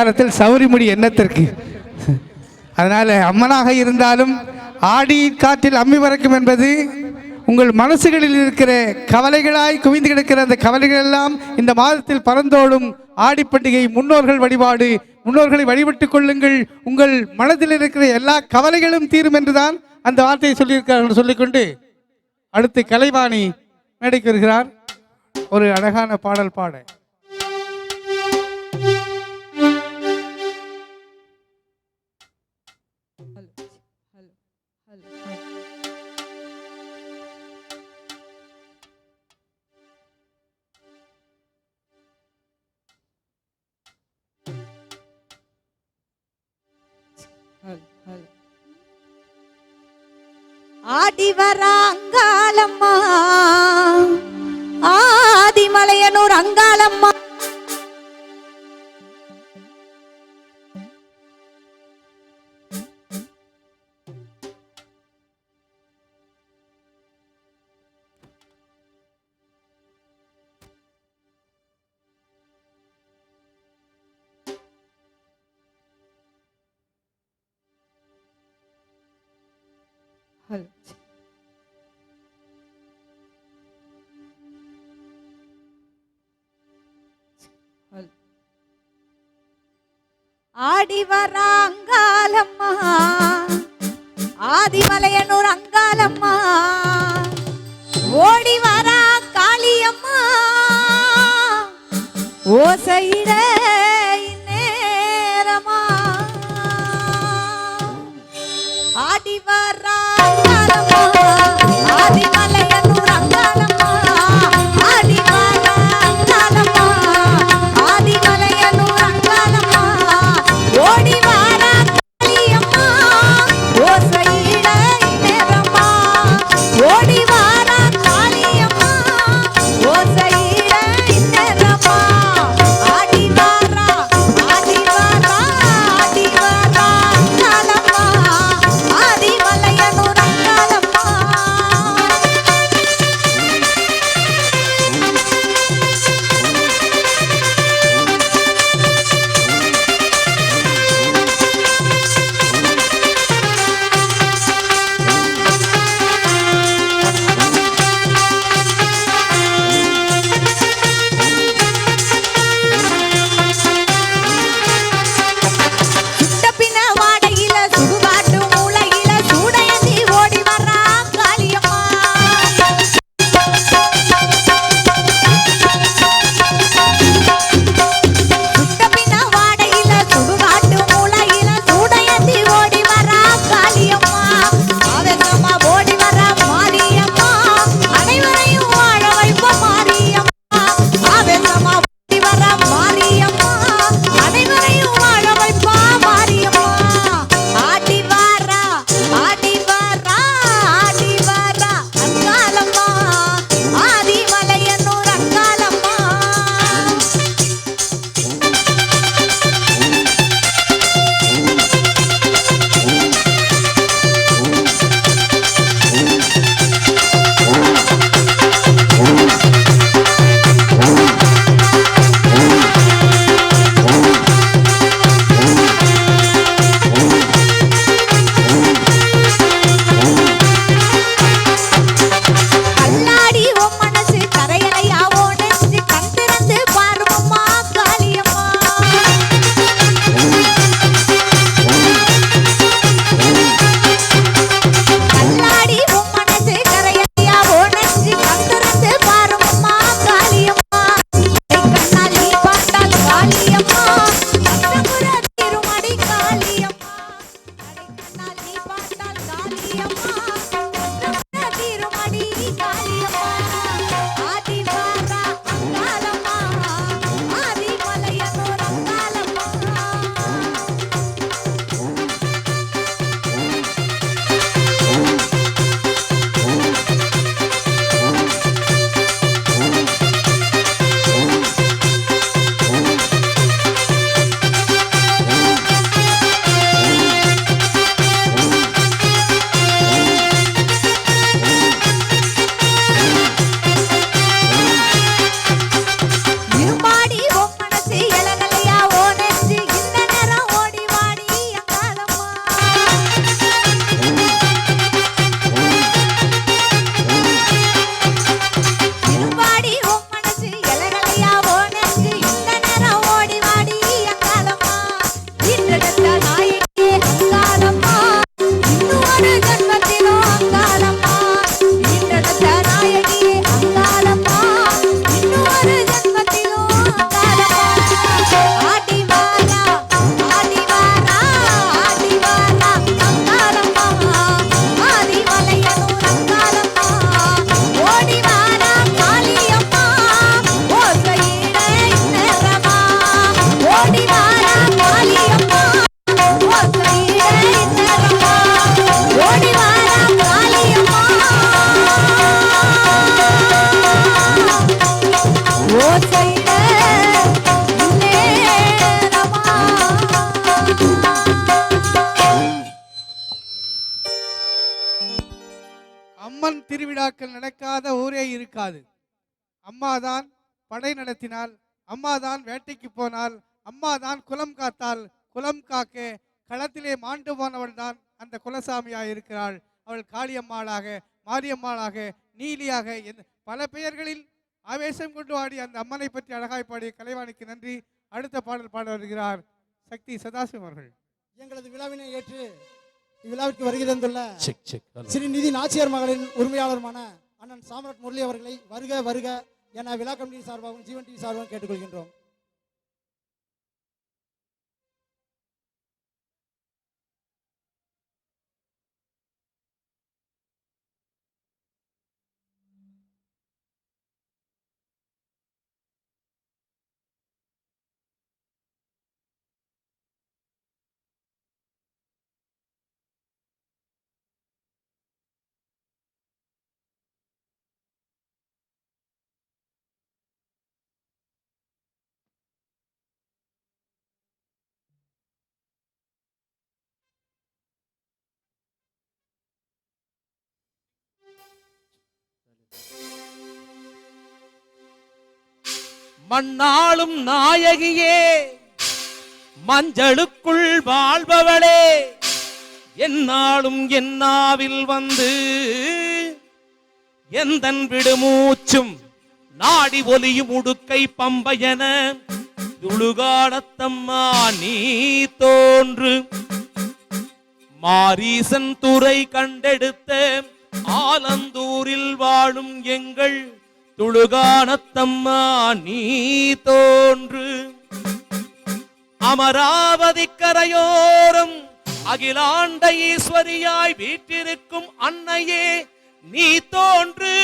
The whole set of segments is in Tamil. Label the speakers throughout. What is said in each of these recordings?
Speaker 1: காலத்தில் சௌரிமுடி எண்ணத்திற்கு. அதனால் அம்மனாக இருந்தாலும் ஆடி காற்றில் அம்மி பறக்கும் என்பது உங்கள் மனசுகளில் இருக்கிற கவலைகளாய் குவிந்து கிடக்கிற அந்த கவலைகள் எல்லாம் இந்த மாதத்தில் பறந்தோடும் ஆடி பண்டிகை முன்னோர்கள் வழிபாடு முன்னோர்களை வழிபட்டுக் கொள்ளுங்கள். உங்கள் மனதில் இருக்கிற எல்லா கவலைகளும் தீரும் என்றுதான் அந்த வார்த்தையை சொல்லியிருக்கிறார்கள் சொல்லிக்கொண்டு அடுத்து கலைவாணி மேடைக்கு வருகிறார். ஒரு அழகான பாடல் பாட.
Speaker 2: ஆடி வர ஆடி வர ஆதிமலையனூர் அங்காலம்மா ஓடி வரா காளியம்மா. ஓசையிட இந்நேரமா. ஆடி வர
Speaker 1: ஆதிமலை தான் படை நடத்தினாள் அம்மா தான் வேட்டைக்கு போனாள் அம்மா தான் குலம் காத்தாள் குலம் காக்க களத்திலே மாண்டு போனவள் தான் அந்த குலசாமியாக இருக்கிறாள். அவள் காளியம்மாளாக மாரியம்மாளாக நீலியாக பல பெயர்களில் ஆவேசம் கொண்டு ஆடி அந்த அம்மனை பற்றி அழகாய் பாடிய கலைவாணிக்கு நன்றி. அடுத்த பாடல் பாட வருகிறார் சக்தி சதாசிவம் அவர்கள்.
Speaker 3: எங்களது விழாவினை ஏற்று இவ்விழாவிற்கு வருகை தந்துள்ள. ஸ்ரீ நிதி நாச்சியார் மகளின் உரிமையாளருமான அண்ணன் சாம்ராட் முரளி அவர்களை வருக வருக. என விழா கமிட்டி சார்பாகவும் ஜீவன் டிவி சார்பாகவும் கேட்டுக்கொள்கின்றோம்.
Speaker 4: மண்ணாளும் நாயகியே மஞ்சளுக்குள் வாழ்பவளே என்னாலும் என்னாவில் வந்து எந்தன் விடுமூச்சும் நாடி ஒலியும் உடுக்கை பம்பையன துளுகாடத்தம்மா நீ தோன்று. மாரீசன் துறை கண்டெடுத்த ஆலந்தூரில் வாழும் எங்கள் துளுகானத்தம்மா நீ தோன்று. அமராவதி கரையோரம் அகிலாண்ட ஈஸ்வரியாய் வீட்டிருக்கும் அன்னையே நீ தோன்று.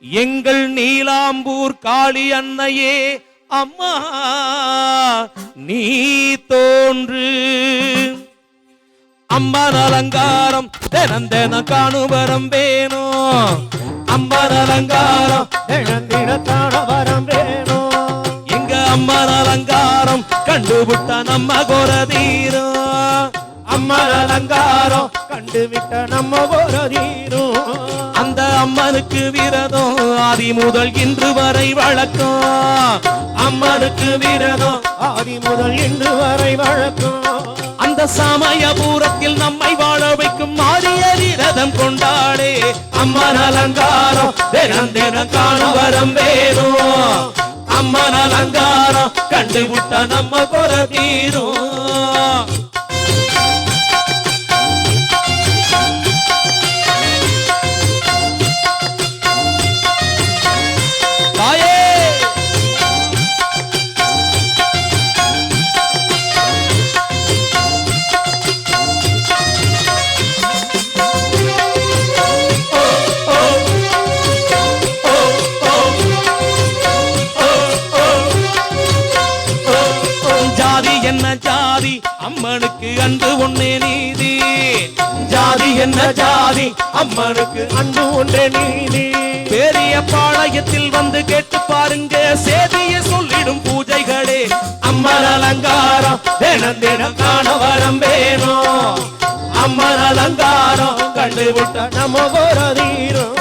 Speaker 4: எங்கள் நீலாம்பூர் காளி அன்னையே அம்மா நீ தோன்று. அம்மன் அலங்காரம் தினம் தினம் காணுவரம் வேணும். அம்மன் அலங்காரம் தினம் தினம் காணுவரம் வேணும். எங்க அம்மன் அலங்காரம் கண்டுவிட்ட நம்ம கோர தீரும் அம்மன் அலங்காரம் கண்டுவிட்ட நம்ம கோர தீரும் அம்மனுக்கு விரதம். ஆதி முதல் இன்று வரை வழக்கம். அம்மனுக்கு விரதம். ஆதி முதல் இன்று வரை வழக்கம். அந்த சமயபூரத்தில் நம்மை வாழ வைக்கும் மாறிய விரதம் கொண்டாடே. அம்மன் அலங்காரம் தினம் தினம் காண வரம் வேணும். அம்மன் அலங்காரம் கண்டுவிட்ட நம்ம குற தீரும். அன்பு ஒண்ணே நீதி. ஜாதி என்ன ஜாதி? அம்மனுக்கு அன்பு ஒன்றே நீதி. பெரிய பாளையத்தில் வந்து கேட்டு பாருங்க. சேதிய சொல்லிடும் பூஜைகளே. அம்மன் அலங்காரம் தினம் தினம் காண வரம் வேணும். அம்மன் அலங்காரம் கண்டுவிட்ட நம்ம போரதீரும்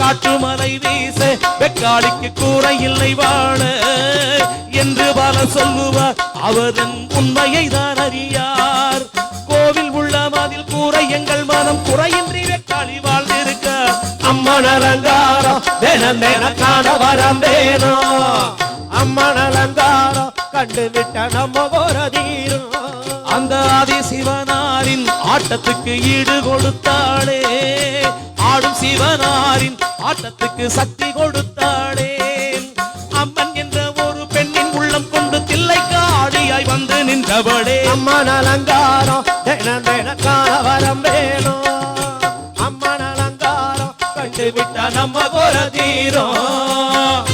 Speaker 4: காற்று மலை வீச வெக்காளிக்கு கூற இல்லை வாழ என்று பல சொல்லுவார். அவரின் உண்மையை தான் அறியார். கோவில் உள்ள மதில் கூற எங்கள் மனம் குறையின்றி வெக்காளி வாழ்ந்திருக்க அம்மன் அலங்காரம் தினம் தினம் காண வரம் வேணும் அம்மன் அலங்காரம் கண்டுவிட்ட நம்ம போரதீரும் அந்த ஆதி சிவனாரின் ஆட்டத்துக்கு ஈடு கொடுத்தாளே. ஆடும் சிவனாரின் ஆட்டத்துக்கு சக்தி கொடுத்தாளே. அம்மன் என்ற ஒரு பெண்ணின் உள்ளம் கொண்டு தில்லை காடியாய் வந்து நின்றவளே.
Speaker 5: அம்மன் அலங்காரம் தினம் வேணும். அம்மன் அலங்காரம்
Speaker 4: கண்டுவிட்ட நம்ம குல தீரம்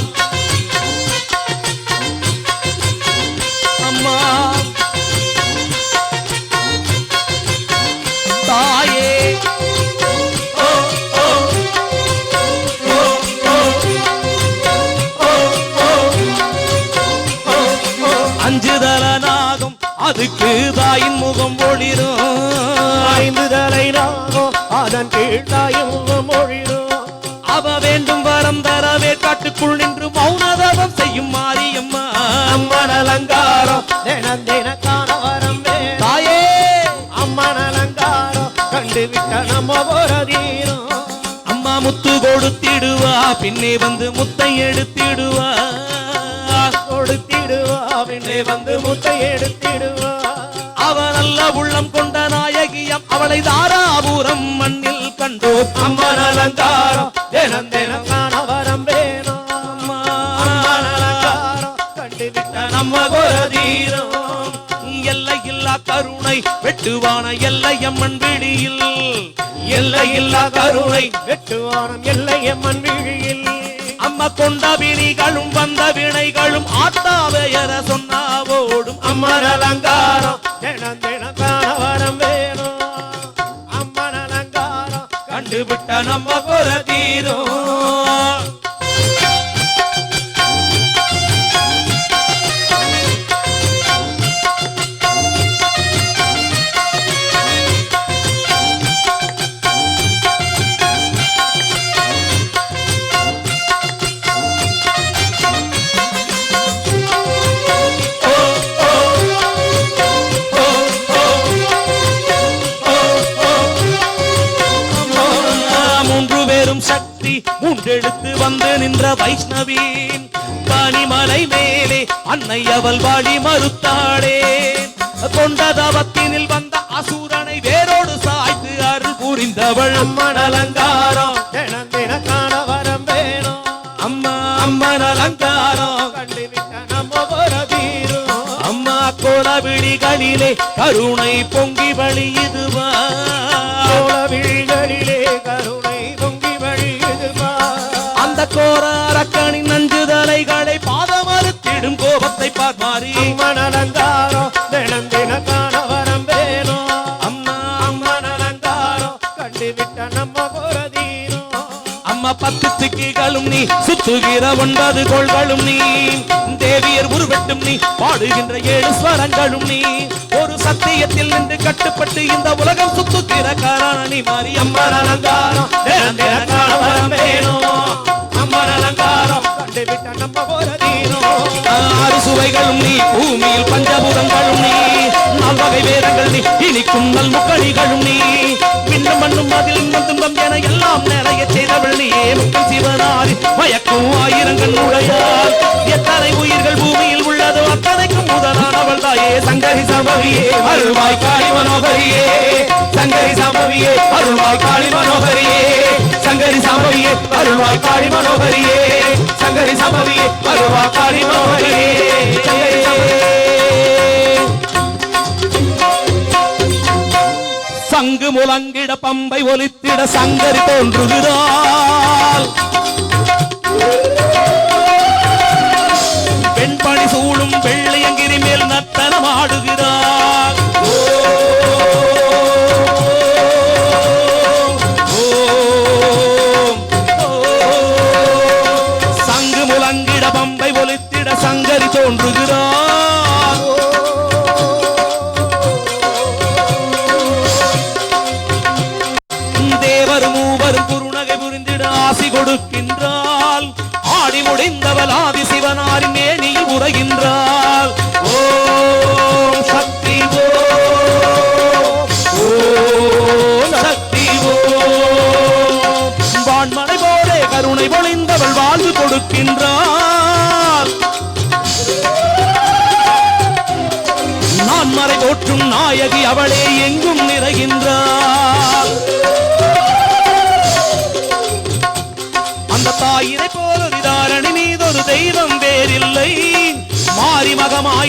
Speaker 4: ஓ. அஞ்சு தல நாகம் அதுக்கு தாயின் முகம் ஒளிரும்.
Speaker 5: ஐந்து தலை நாகம் அதன் கீழ்த்தாயும் மொழிடும்
Speaker 4: அவ வேண்டும் வரம் தரவே காட்டுக்குள் நின்று மௌனதவம் செய்யும் மாரியம்மா.
Speaker 5: அம்மன் அலங்காரம் தினம் தின காண வரம்
Speaker 4: தாயே!
Speaker 5: அம்மன் அலங்காரம் கண்டு விட்ட நம்ம போறதீரும்
Speaker 4: அம்மா முத்து கொடுத்திடுவா பின்னே வந்து முத்தை எடுத்திடுவா.
Speaker 5: கொடுத்திடுவா பின்னே வந்து முட்டை எடுத்திடுவா
Speaker 4: அவ நல்ல உள்ளம் கொண்ட நாயகியம் அவளை தாராபுரம் மண்ணில் கண்டோம்.
Speaker 5: அம்மன் அலங்காரம் தினம் தினம் காண வரம் வேணும்
Speaker 4: அம்மா
Speaker 5: அம்மன் அலங்காரம் கண்டு விட்ட
Speaker 4: நம்ம குரதீரம் எல்லையில்லா கருணை வெட்டுவான எல்லையம்மன் விடியில் எல்லையில்லா கருணை
Speaker 5: வெட்டுவானம் எல்லையம்மன் விழியில்.
Speaker 4: அம்மா கொண்ட விழிகளும் வந்த வினைகளும் ஆத்தா பெயர சொன்னாவோடும்
Speaker 5: அம்மன் அலங்காரம் தினம் தினம் கணவரம் வேணும். அம்மன் அலங்காரம்
Speaker 4: கண்டுவிட்ட நம்ம குரதீரம் தீரும். வைஷ்ணவீன் பனிமலை மேலே அன்னை அவள் வாழி மறுத்தாளே. கொண்ட தவத்தினில் வந்த அசுரனை வேரோடு சாய்த்து அருள் புரிந்தவள்
Speaker 5: அம்மன் அலங்காரம். காண வரம் வேணும்.
Speaker 4: அம்மா அம்மன் அலங்காரம். அம்மா கோலவிழிகளிலே கருணை பொங்கி வழியுதுவா
Speaker 5: சோழ விழிகளிலே கருணை
Speaker 4: கோர அரக்கனின் நஞ்சுதலைகளை பாதமறுத்திடும் கோபத்தை பார்மாறி.
Speaker 5: அம்மன் அலங்காரம் தினம் தினம் காண வரம் வேணும்
Speaker 4: அம்மா
Speaker 5: அம்மன் அலங்காரம் கண்டு விட்ட நம்ம போறதீரும்
Speaker 4: அம்மா பத்து திக்குகளும் நீ சுத்துகிற ஒன்பது கோள்களும் நீ. தேவியர் உருவெட்டும் நீ பாடுகின்ற ஏழு ஸ்வரங்களும் நீ. ஒரு சத்தியத்தில் நின்று கட்டுப்பட்டு இந்த உலகம் சுத்துகிற காரணி மாறி. காண வரம் வேணும் அம்மன் அலங்காரம்
Speaker 5: கண்டு நம்ம போறதீரும்
Speaker 4: ஆறு சுவைகளும் நீ பூமியில் பஞ்சபூதங்களும் நீ. நால்வகை வேதங்கள் நீ இனிக்கும் நல் முக்கணிகளும் நீ. பின்னும் மண்ணும் அதில் இன்பம் துன்பம் என எல்லாம் நிறைய செய்தவள் நீயே. முக்கம் சிவனாரி மயக்கும் ஆயிரங்கள் உடையார் எத்தனை உயிர்கள் பூமியில் உள்ளதோ அத்தனைக்கும் முதலானவள் தாயே. சங்கரி சபவியே அருள்வாய் காளி மனோகரியே. சங்கரி சபவியே அருள்வாய் காளி மனோகரியே. சங்கரி சபவியே அருள்வாய் காளி மனோகரியே. சங்கரி சபவியே அருள்வாய் காளி மனோகரியே. சங்கரி சபவியே சங்கு முழங்கிட பம்பை ஒலித்திட சங்கரி தோன்றுகிறாள்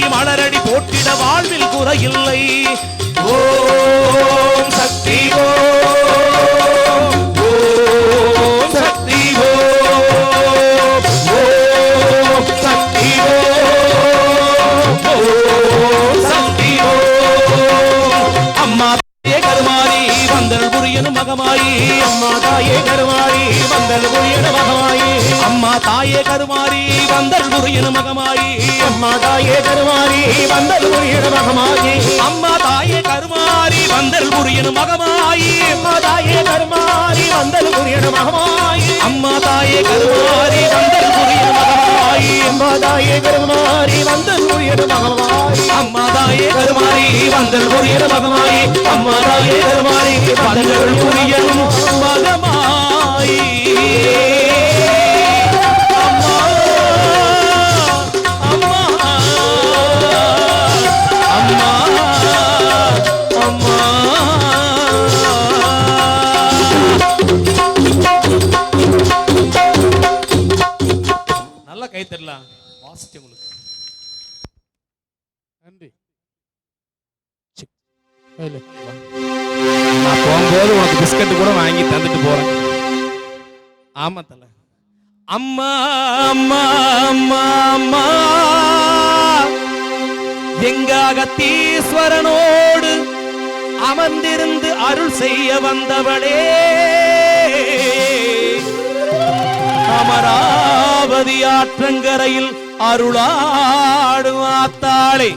Speaker 4: மலரடி போட்டிட வாழ்வில் குறையில்லை. ஓம் சக்தி ஓம் மகமாயி அம்மா தாயே கருமாரி வந்தல் புரியன மகமாயி அம்மா தாயே கருமாரி வந்தல் புரியன மகமாயி அம்மா தாயே கருமாரி வந்தல் புரியன மகமாயி அம்மா தாயே கருமாரி வந்தல் புரியன மகமாயி
Speaker 5: அம்மா தாயே கருமாரி வந்தல் புரியன மகமாயி
Speaker 4: அம்மா தாயே கருமாரி வந்தல் புரியன மகமாயி.
Speaker 5: அம்மா தாயே கருமாரி வந்தது புரியன மகமாயி.
Speaker 4: அம்மா தாயே கருமாரி வந்தல் புரியணும் மகமாயி. அம்மாதாயே தாயே பதங்கள் வந்தல் அம்மா அம்மா அம்மா அம்மா. எங்க அகத்தீஸ்வரனோடு அமர்ந்திருந்து அருள் செய்ய வந்தவளே? அமராவதி ஆற்றங்கரையில் அருளாடும் ஆத்தாளே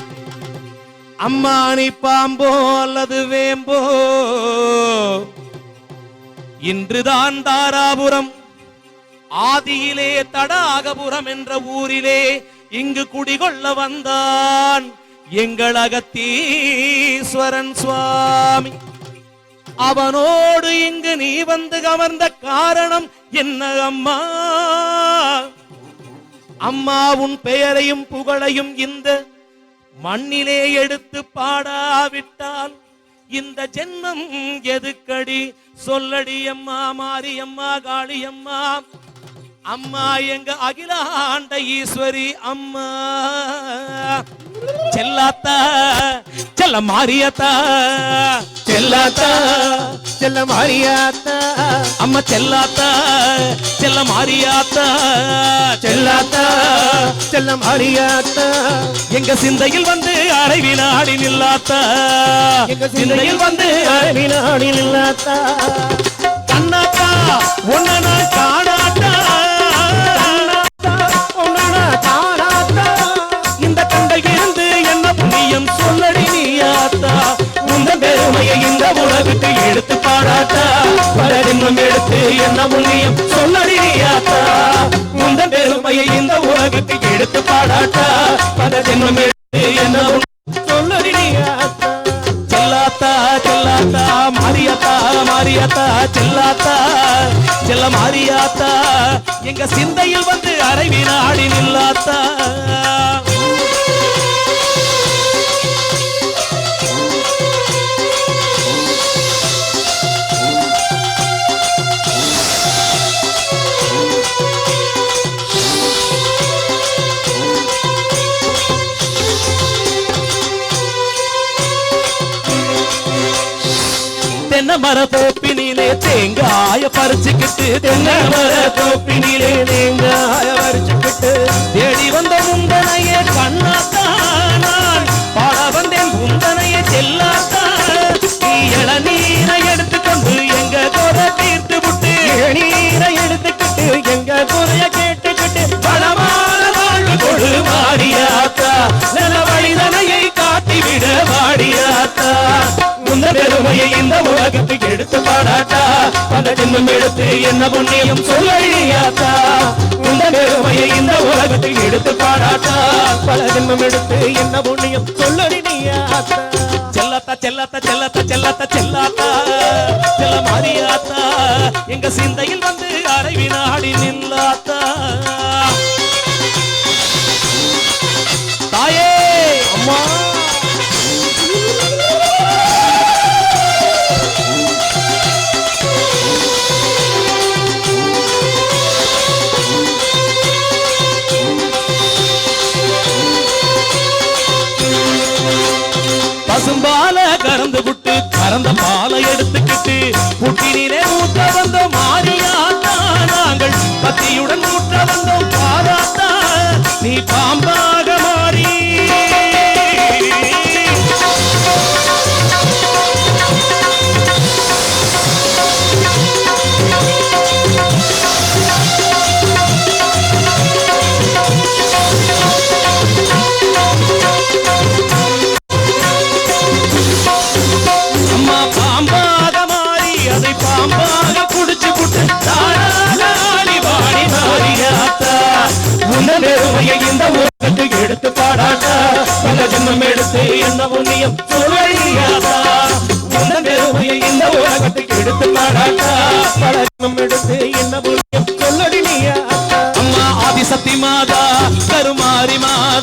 Speaker 4: நீ பாம்போ அல்லது வேம்போ? இன்றுதான் தாராபுரம் ஆதியிலே தடாகபுரம் என்ற ஊரிலே இங்கு குடிகொள்ள வந்தான் எங்கள் அகத்தீஸ்வரன் சுவாமி. அவனோடு இங்கு நீ வந்து கவர்ந்த காரணம் என்ன அம்மா? அம்மா உன் பெயரையும் புகழையும் இந்த மண்ணிலே எடுத்து பாடாவிட்டால் இந்த ஜென்மம் எதுக்கடி? சொல்லடி அம்மா மாரியம்மா காளியம்மா அம்மா எங்க அகிலாண்ட ஈஸ்வரி அம்மா. செல்லாத்தா செல்ல மாரியத்தா செல்லாத்தா
Speaker 5: செல்ல மாரியாத்தா
Speaker 4: அம்மா செல்லாத்தா செல்ல மாரியாத்தா
Speaker 5: செல்லாத்தா செல்ல மாரியாத்தா
Speaker 4: எங்க சிந்தையில் வந்து அரைவி நாடி நில்லாத்தா.
Speaker 5: எங்க சிந்தையில் வந்து அரவினாடி நில்லாத்தா.
Speaker 4: கண்ணாத்தா உன்னை எடுத்து என்ன புண்ணியம் சொல்லடி நீயாத்தா உந்த பெருமையை இந்த உலகுக்கு எடுத்து பாடாத்தா பல ஜென்மம் என்ன புண்ணியம் செல்லாத்தா செல்லாத்தா மாரியாத்தா மாரியாத்தா செல்லாத்தா? செல்ல மாரியாத்தா எங்க சிந்தையில் வந்து அரைவி நாடி நில்லாத்தா? மர தோப்பினிலே தேங்காய பறிச்சுக்கிட்டு தென்னை மர தோப்பினிலே தேங்காய பறிச்சுக்கிட்டு தேடி வந்த முந்தனையே கண்ணாத்தான் பாட வந்தேன் முந்தனையே செல்லாத்தான் நீ இளநீரை எடுத்துக்கொண்டு எங்க குறை தீர்த்து விட்டு
Speaker 5: நீரை எடுத்துக்கிட்டு எங்க குறைய கேட்டுக்கிட்டு
Speaker 4: பலமான வாழ்வு கொடு மாறியாத்தா நல்ல வழிதனையை காட்டிவிட வாடியாத்தா பெருமையை இந்த உலகத்துக்கு எடுத்து பாடாட்டா பல ஜென்மம் எடுத்து என்ன புண்ணியம் சொல்லியாத்தா இந்த பெருமையை இந்த உலகத்துக்கு எடுத்து பாடாட்டா
Speaker 5: பல ஜென்மம் எடுத்து என்ன புண்ணியம் சொல்லடி நீயாத்தா
Speaker 4: செல்லாத்தா செல்லாத்தா செல்லாத்தா செல்லாத்தா செல்லாத்தா? செல்ல மாறியாத்தா? எங்க சிந்தையில் வந்து அரைவி நாடி நில்லாத்தா? விட்டு கறந்த ஜென்மம் எடுத்து என்ன புண்ணியம்? சொல்லையாதா உன்ன பெருமையை இந்த உலகத்துக்கு எடுத்து மாடாட்டா பல எடுத்து என்ன சொல்லடி நீயா அம்மா ஆதிசக்தி மாதா கருமாறி மாதா.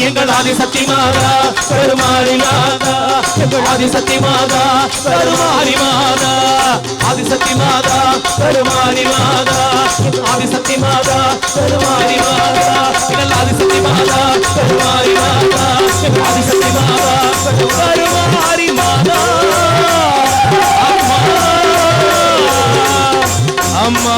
Speaker 4: எங்கள் ஆதிசக்தி மாதா பெருமாறி மாதா. எங்கள் ஆதிசக்தி மாதா பெருமாறி மாதா. ஆதிசக்தி மாதா பெருமாறி மாதா. ஆதிசக்தி மாதா பெருமாறி மாதா. எங்கள் ஆதிசக்தி மாதா பெருமாறி மாதா. எங்கள் ஆதிசக்தி மாதா பெருமாறி மாதா. அம்மா. அம்மா.